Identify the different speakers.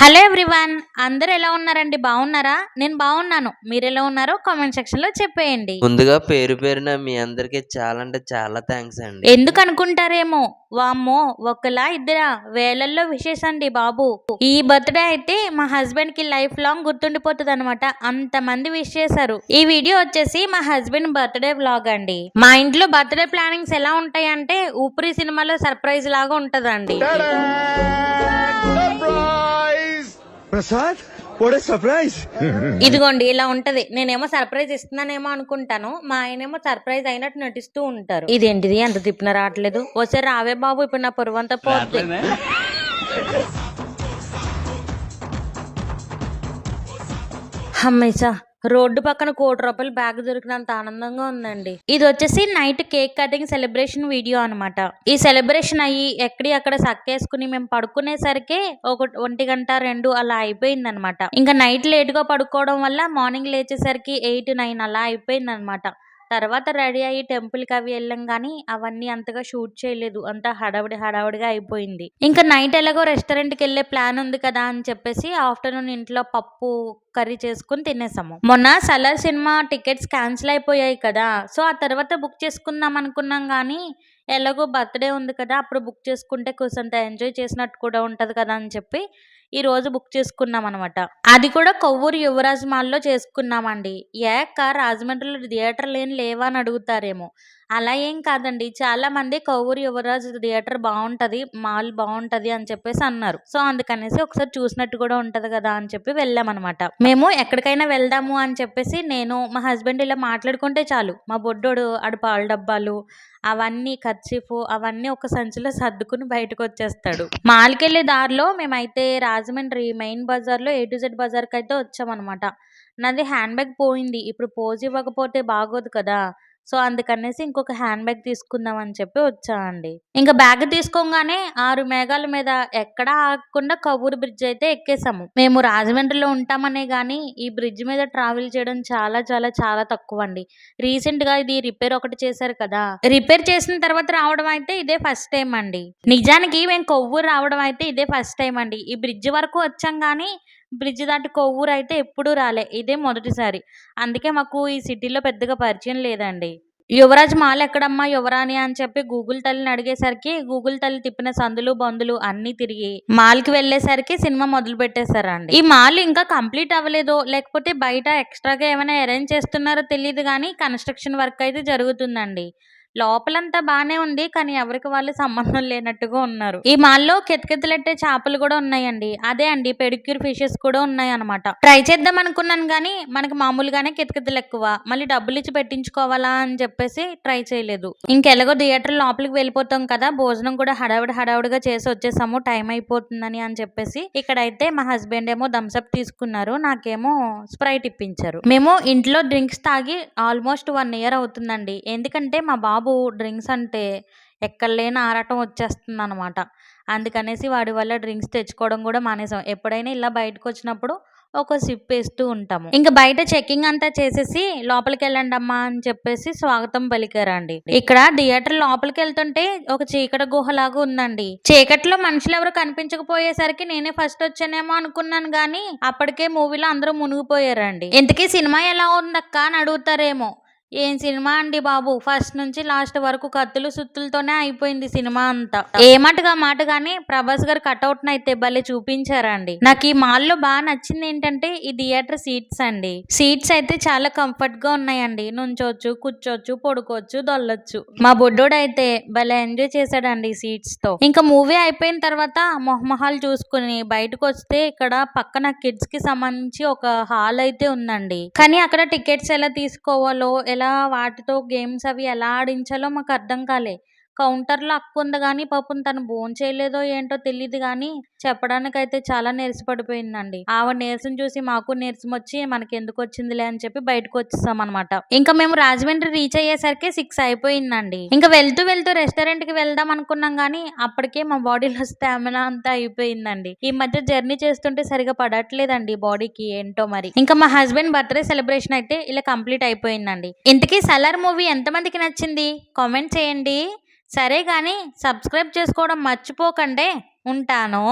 Speaker 1: Hello everyone అందరూ ఎలా ఉన్నారండి? బాగున్నారా? నేను బాగున్నాను. మీరు ఎలా ఉన్నారో కామెంట్ సెక్షన్లో చెప్పేయండి.
Speaker 2: ముందుగా పేరు పేరున మీ అందరికి చాలా అంటే చాలా థ్యాంక్స్ అండి.
Speaker 1: ఎందుకు అనుకుంటారేమో? వామ్మో ఒకలా ఇద్దరా? వేలల్లో విశేష అండి బాబు. ఈ బర్త్డే అయితే మా హస్బెండ్కి లైఫ్ లాంగ్ గుర్తుండిపోతుంది అనమాట అంత మంది విష్ చేశారు. ఈ వీడియో వచ్చేసి మా హస్బెండ్ బర్త్డే వ్లాగ్ అండి. మా ఇంట్లో బర్త్డే ప్లానింగ్స్ ఎలా ఉంటాయి అంటే ఊపిరి సినిమాలో సర్ప్రైజ్ లాగా ఉంటదండి.
Speaker 3: ప్రసాద్ సర్ప్రైజ్
Speaker 1: ఇదిగోండి ఇలా ఉంటది. నేనేమో సర్ప్రైజ్ ఇస్తున్నానేమో అనుకుంటాను. మా ఆయనేమో సర్ప్రైజ్ అయినట్టు నటిస్తూ ఉంటారు. ఇదేంటిది? అంత తిప్పిన రావట్లేదు. వస్తే రావే బాబు ఇప్పుడు నా పొరువంతా పోద్ది. హమ్మేసా రోడ్డు పక్కన కోటి రూపాయలు బ్యాగ్ దొరికినంత ఆనందంగా ఉందండి. ఇది వచ్చేసి night cake cutting celebration video అన్నమాట. ఈ సెలబ్రేషన్ అయ్యి ఎక్కడి అక్కడ సక్కేసుకుని మేము పడుకునేసరికి ఒక ఒంటి గంట రెండు అలా అయిపోయింది అనమాట ఇంకా నైట్ లేట్గా పడుకోవడం వల్ల మార్నింగ్ లేచేసరికి ఎయిట్ నైన్ అలా అయిపోయింది అనమాట తర్వాత రెడీ అయ్యి టెంపుల్కి అవి వెళ్ళాం కానీ అవన్నీ అంతగా షూట్ చేయలేదు. అంతా హడావిడి హడావిడిగా అయిపోయింది. ఇంకా నైట్ ఎలాగో రెస్టారెంట్కి వెళ్ళే ప్లాన్ ఉంది కదా అని చెప్పేసి ఆఫ్టర్నూన్ ఇంట్లో పప్పు కర్రీ చేసుకుని తినేసాము. మొన్న సలార్ సినిమా టికెట్స్ క్యాన్సిల్ అయిపోయాయి కదా. సో ఆ తర్వాత బుక్ చేసుకుందాం అనుకున్నాం కానీ ఎలాగో బర్త్డే ఉంది కదా అప్పుడు బుక్ చేసుకుంటే కొంచెంత ఎంజాయ్ చేసినట్టు కూడా ఉంటుంది కదా అని చెప్పి ఈ రోజు బుక్ చేసుకున్నాం అనమాట అది కూడా కొవ్వూరు యువరాజ్ మాల్లో చేసుకున్నామండి. ఏక రాజమండ్రిలో థియేటర్ లేని లేవా అని అడుగుతారేమో. అలా ఏం కాదండి. చాలా మంది కొవ్వూరు యువరాజ్ థియేటర్ బాగుంటది మాల్ బాగుంటది అని చెప్పేసి అన్నారు. సో అందుకనేసి ఒకసారి చూసినట్టు కూడా ఉంటది కదా అని చెప్పి వెళ్ళామన్నమాట. మేము ఎక్కడికైనా వెళ్దాము అని చెప్పేసి నేను మా హస్బెండ్ ఇలా మాట్లాడుకుంటే చాలు. మా బొడ్డోడు ఆడు పాల డబ్బాలు అవన్నీ కర్చీఫ్ అవన్నీ ఒక సంచిలో సర్దుకుని బయటకు వచ్చేస్తాడు మాల్కి వెళ్ళే దారిలో మేమైతే రాజమండ్రి మెయిన్ బజార్లో ఏ టు జెడ్ బజార్కి అయితే వచ్చామన్నమాట. నాది హ్యాండ్ బ్యాగ్ పోయింది. ఇప్పుడు పోజ్ ఇవ్వకపోతే బాగోదు కదా. సో అందుకనేసి ఇంకొక హ్యాండ్ బ్యాగ్ తీసుకుందాం అని చెప్పి వచ్చామండి ఇంకా బ్యాగ్ తీసుకోగానే ఆరు మేఘాల మీద ఎక్కడా ఆగకుండా కబూరు బ్రిడ్జ్ అయితే ఎక్కేసాము. మేము రాజమండ్రిలో ఉంటామనే కానీ ఈ బ్రిడ్జ్ మీద ట్రావెల్ చేయడం చాలా చాలా చాలా తక్కువ అండి రీసెంట్గా ఇది రిపేర్ ఒకటి చేశారు కదా! రిపేర్ చేసిన తర్వాత రావడం అయితే ఇదే ఫస్ట్ టైం అండి. నిజానికి మేము కొవ్వూరు రావడం అయితే ఇదే ఫస్ట్ టైం అండి. ఈ బ్రిడ్జ్ వరకు వచ్చాం కానీ బ్రిడ్జ్ దాటి కొవ్వూరు అయితే ఎప్పుడూ రాలే. ఇదే మొదటిసారి. అందుకే మాకు ఈ సిటీలో పెద్దగా పరిచయం లేదండి. యువరాజ్ మాల్ ఎక్కడమ్మా యువరాణి అని చెప్పి గూగుల్ తల్లిని అడిగేసరికి గూగుల్ తల్లి తిప్పిన సందులు బందులు అన్ని తిరిగి మాల్కి వెళ్ళేసరికి సినిమా మొదలు పెట్టేశారండి. ఈ మాల్ ఇంకా కంప్లీట్ అవ్వలేదో లేకపోతే బయట ఎక్స్ట్రాగా ఏమైనా అరేంజ్ చేస్తున్నారో తెలియదు కానీ కన్స్ట్రక్షన్ వర్క్ అయితే జరుగుతుందండి. లోపలంతా బానే ఉంది కానీ ఎవరికి వాళ్ళు సంబంధం లేనట్టుగా ఉన్నారు. ఈ మాల్లో కితకితలెట్టే చేపలు కూడా ఉన్నాయండి. అదే అండి పెడిక్యూర్ ఫిషెస్ కూడా ఉన్నాయి అనమాట ట్రై చేద్దాం అనుకున్నాను కానీ మనకి మామూలుగానే కితకితలు ఎక్కువ మళ్ళీ డబ్బులు ఇచ్చి పెట్టించుకోవాలా అని చెప్పేసి ట్రై చేయలేదు. ఇంకెలాగో థియేటర్ లోపలికి వెళ్ళిపోతాం కదా భోజనం కూడా హడావిడి హడావిడిగా చేసి వచ్చేసాము టైం అయిపోతుందని అని చెప్పేసి ఇక్కడైతే మా హస్బెండ్ ఏమో థమ్స్అప్ తీసుకున్నారు నాకేమో స్ప్రైట్ ఇప్పించారు. మేము ఇంట్లో డ్రింక్స్ తాగి ఆల్మోస్ట్ వన్ ఇయర్ అవుతుందండి. ఎందుకంటే మా బాబు డ్రింక్స్ అంటే ఎక్కడలేని ఆరాటం వచ్చేస్తుంది అనమాట అందుకనేసి వాడి వల్ల డ్రింక్స్ తెచ్చుకోవడం కూడా మానేసాం. ఎప్పుడైనా ఇలా బయటకు వచ్చినప్పుడు ఒక సిప్ వేస్తూ ఉంటాము. ఇంకా బయట చెకింగ్ అంతా చేసేసి లోపలికి వెళ్ళండి అమ్మా అని చెప్పేసి స్వాగతం పలికారండి. ఇక్కడ థియేటర్ లోపలికి వెళ్తుంటే ఒక చీకటి గుహలాగా ఉందండి. చీకట్లో మనుషులు ఎవరు కనిపించకపోయేసరికి నేనే ఫస్ట్ వచ్చానేమో అనుకున్నాను గానీ అప్పటికే మూవీలో అందరూ మునిగిపోయారండి. ఇంతకీ సినిమా ఎలా ఉందక్క అని అడుగుతారేమో. ఏం సినిమా అండి బాబు? ఫస్ట్ నుంచి లాస్ట్ వరకు కత్తులు సుత్తులతోనే అయిపోయింది సినిమా అంతా. ఏ మాటగా మాట గానీ ప్రభాస్ గారు కట్అవుట్ అయితే భలే చూపించారండి. నాకు ఈ మాల్లో బాగా నచ్చింది ఏంటంటే ఈ థియేటర్ సీట్స్ అండి. సీట్స్ అయితే చాలా కంఫర్ట్గా ఉన్నాయండి. నుంచోవచ్చు కూర్చోవచ్చు పడుకోవచ్చు దొల్లొచ్చు. మా బొడ్డోడు అయితే భలే ఎంజాయ్ చేశాడండి సీట్స్తో ఇంకా మూవీ అయిపోయిన తర్వాత మొహమహాల్ చూసుకుని బయటకు వస్తే ఇక్కడ పక్కన కిడ్స్కి సంబంధించి ఒక హాల్ అయితే ఉందండి. కానీ అక్కడ టికెట్స్ ఎలా తీసుకోవాలో ఎలా వాటితో గేమ్స్ అవి ఎలా ఆడించాలో మాకు అర్థం కాలే. కౌంటర్లో అక్క ఉంది కానీ పాపం తను భోజనం చేయలేదో ఏంటో తెలియదు కానీ చెప్పడానికైతే చాలా నీరసపడిపోయిందండి. ఆవిడ నీరసం చూసి మాకు నీరసం వచ్చి మనకి ఎందుకు వచ్చిందిలే అని చెప్పి బయటకు వచ్చేసాం అనమాట ఇంకా మేము రాజమండ్రి రీచ్ అయ్యేసరికి సిక్స్ అయిపోయిందండి. ఇంకా వెళ్తూ వెళ్తూ రెస్టారెంట్కి వెళ్దాం అనుకున్నాం కానీ అప్పటికే మా బాడీలో స్టామినా అంతా అయిపోయిందండి. ఈ మధ్య జర్నీ చేస్తుంటే సరిగా పడట్లేదండి బాడీకి ఏంటో మరి. ఇంకా మా హస్బెండ్ బర్త్డే సెలబ్రేషన్ అయితే ఇలా కంప్లీట్ అయిపోయిందండి. ఇంతకీ సలార్ మూవీ ఎంతమందికి నచ్చింది? కామెంట్ చేయండి. సరే కానీ సబ్స్క్రైబ్ చేసుకోవడం మర్చిపోకండి. ఉంటాను.